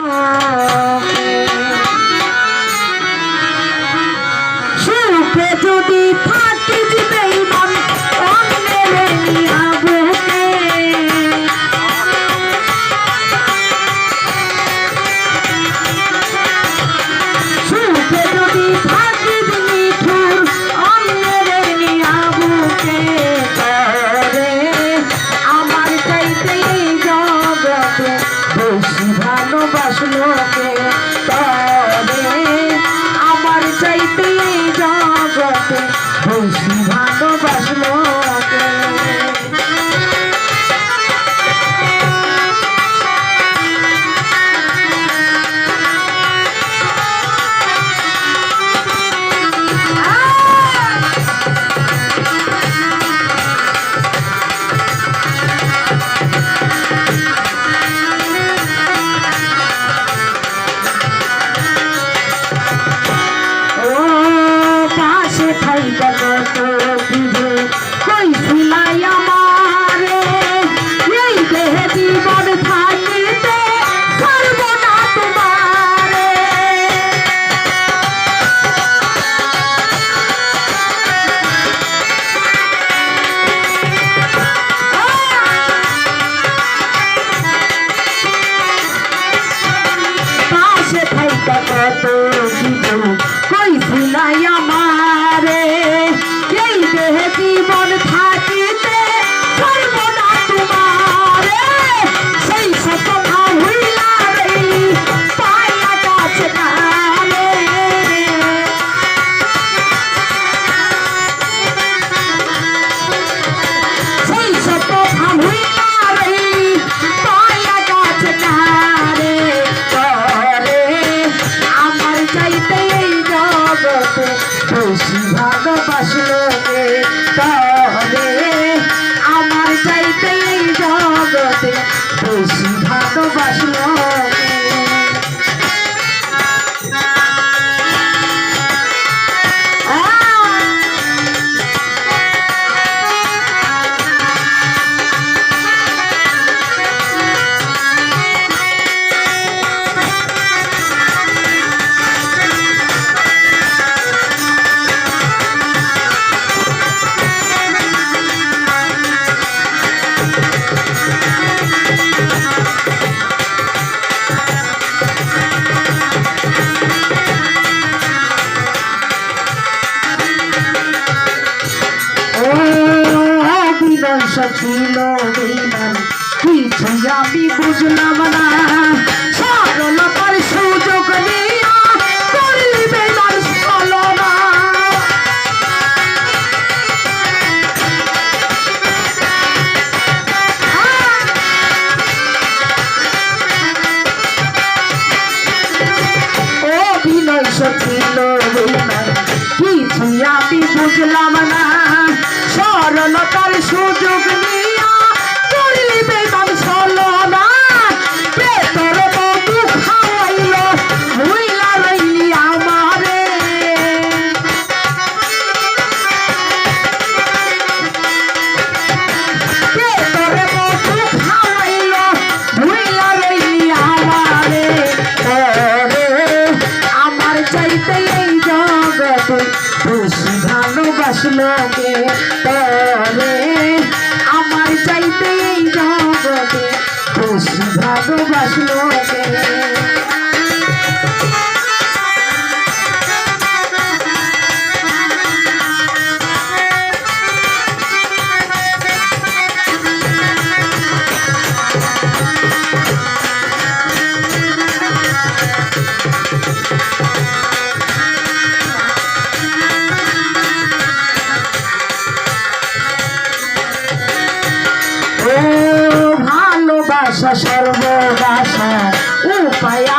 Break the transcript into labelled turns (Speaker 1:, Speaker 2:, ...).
Speaker 1: 啊。Oh, তো জীবন ভালোবাসলো কে তা আশা ছিল বেমান কিছুই আমি বুঝলাম না। সরলতার সুযোগ নিয়া করলি বেমান ছলনা। অভিনয় সচিল বেমান কিছুই আমি বুঝলাম সরলতার সুযোগ না 白呀